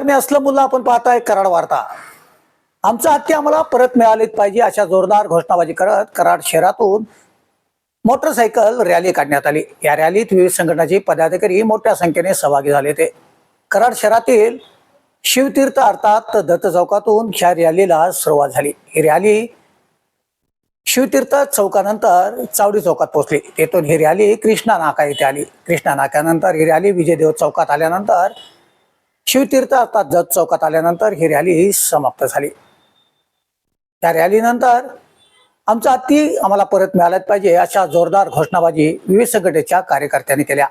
मी असलं मुलं आपण पाहताय कराड वार्ता. आमचा हत्ती आम्हाला परत मिळालीच पाहिजे अशा जोरदार घोषणाबाजी करत कराड शहरातून मोटरसायकल रॅली काढण्यात आली. या रॅलीत विविध संघटनाचे पदाधिकारी मोठ्या संख्येने सहभागी झाले होते. कराड शहरातील शिवतीर्थ अर्थात दत्त चौकातून ह्या रॅलीला सुरुवात झाली. ही रॅली शिवतीर्थ चौकानंतर चावडी चौकात पोहोचली. तेथून ही रॅली कृष्णा नाका येथे आली. कृष्णा नाक्यानंतर ही रॅली विजयदेव चौकात आल्यानंतर शिवतीर्थ अर्थात जत चौकात आल्यानंतर ही रॅली ही समाप्त झाली. त्या रॅलीनंतर आमचा हत्ती आम्हाला परत मिळालाच पाहिजे अशा जोरदार घोषणाबाजी विविध संघटनेच्या कार्यकर्त्यांनी केल्या.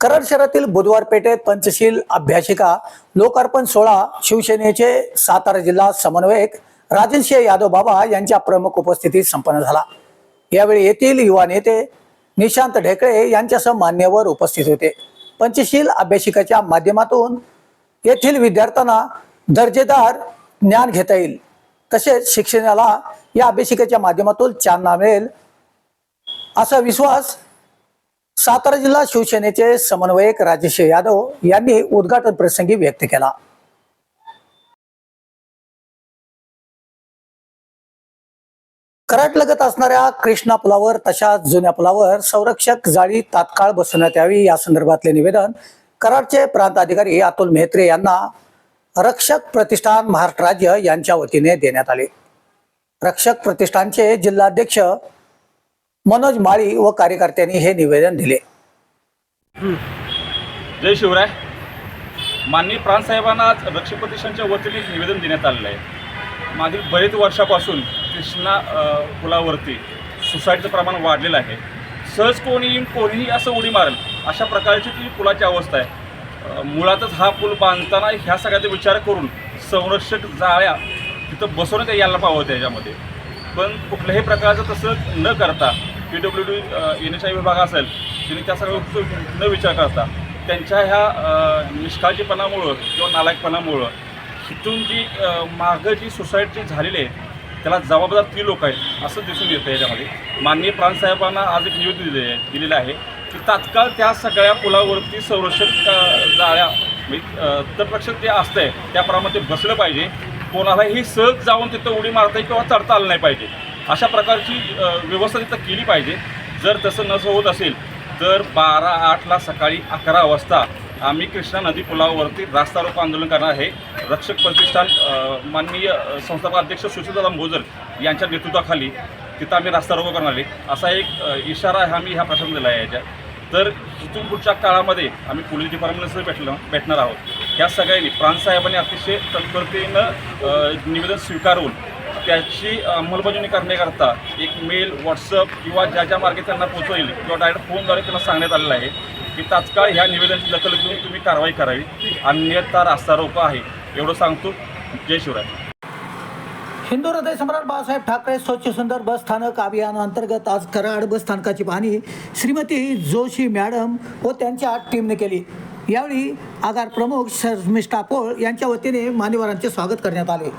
कराड शहरातील बुधवार पेठेत पंचशील अभ्यासिका लोकार्पण सोहळा शिवसेनेचे सातारा जिल्हा समन्वयक राजनसिंह यादव बाबा यांच्या प्रमुख उपस्थितीत संपन्न झाला. यावेळी येथील युवा नेते निशांत ढेकळे यांच्यासह मान्यवर उपस्थित होते. पंचशील अभ्यासिकाच्या माध्यमातून येथील विद्यार्थ्यांना दर्जेदार ज्ञान घेता येईल. तसेच शिक्षणाला या अभ्यासिकेच्या माध्यमातून चालना मिळेल असा विश्वास सातारा जिल्हा शिवसेनेचे समन्वयक राजेश यादव यांनी उद्घाटन प्रसंगी व्यक्त केला. कराट लगत असणाऱ्या कृष्णा पुलावर तशाच जुन्या पुलावर संरक्षक जाळी तात्काळ बसवण्यात यावी या संदर्भातले निवेदन कराडचे प्रांत अधिकारी अतुल मेहत्रे यांना रक्षक प्रतिष्ठान महाराष्ट्र राज्य यांच्या वतीने देण्यात आले. रक्षक प्रतिष्ठानचे जिल्हाध्यक्ष मनोज माळी व कार्यकर्त्यांनी हे निवेदन दिले. जय शिवराय. माननीय प्राणसाहेबांना आज रक्षक प्रतिष्ठानच्या वतीने एक निवेदन देण्यात आलेलं आहे. मागील बरेच वर्षापासून कृष्णा पुलावरती सुसाईडचं प्रमाण वाढलेलं आहे. सहज कोणी येऊन कोणीही असं उडी मारेल अशा प्रकारची ती पुलाची अवस्था आहे. मुळातच हा पूल बांधताना ह्या सगळ्याचा विचार करून संरक्षक जाळ्या तिथं बसवण्यात यायला पाहावं त्याच्यामध्ये पण कुठल्याही प्रकारचं तसं न करता P W D N H I विभाग असेल त्यांनी त्या सगळ्या न विचार करता त्यांच्या ह्या निष्काळजीपणामुळं किंवा नालायकपणामुळं तिथून जी मागं जी सोसायटी झालेली आहे त्याला जबाबदार ती लोक आहेत असं दिसून येतं याच्यामध्ये. माननीय प्राणसाहेबांना आज एक निवेदन दिले दिलेलं आहे की तात्काळ त्या सगळ्या पुलावरती संरक्षक जाळ्या म्हणजे अ, तटरक्षक जे असतंय त्याप्रमाणे ते बसलं पाहिजे. कोणालाही सहज जाऊन तिथं उडी मारता येईल किंवा चढता आलं नाही पाहिजे. अशा प्रकारची व्यवस्था तिथं केली पाहिजे. जर तसं नसं होत असेल तर बारा आठला सकाळी अकरा वाजता आम्ही कृष्णा नदी पुलावरती रास्ता रोको आंदोलन करणार आहे. रक्षक प्रतिष्ठान माननीय संस्थापक अध्यक्ष सुशीलदादा मोजर यांच्या नेतृत्वाखाली तिथं आम्ही रास्ता रोको करणार आहे. असा एक इशारा आम्ही ह्या प्रशासन दिला आहे याच्या. तर इथून पुढच्या काळामध्ये आम्ही पोलीस डिपार्टमेंटसह भेटलो भेटणार आहोत. ह्या सगळ्यांनी प्रांतसाहेबांनी अतिशय तत्परतेनं निवेदन स्वीकारून त्याची अंमलबजावणी करण्याकरता एक मेल व्हॉट्सअप किंवा ज्या ज्या मार्गे त्यांना पोहोचवेल किंवा डायरेक्ट फोनद्वारे त्यांना सांगण्यात आलेलं आहे की तात्काळ ह्या निवेदनाची दखल घेऊन तुम्ही कारवाई करावी. अन्यथा रास्ता रोको आहे. एवढं सांगतो. जय शिवराय. हिंदू हृदय सम्राट बाळासाहेब ठाकरे स्वच्छ सुंदर बस स्थानक अभियानाअंतर्गत आज कराड बस स्थानकाची पाहणी श्रीमती जोशी मॅडम व त्यांच्या टीमने केली. यावेळी आगार प्रमुख शर्मिष्ठा पोळ यांच्या वतीने मान्यवरांचे स्वागत करण्यात आले.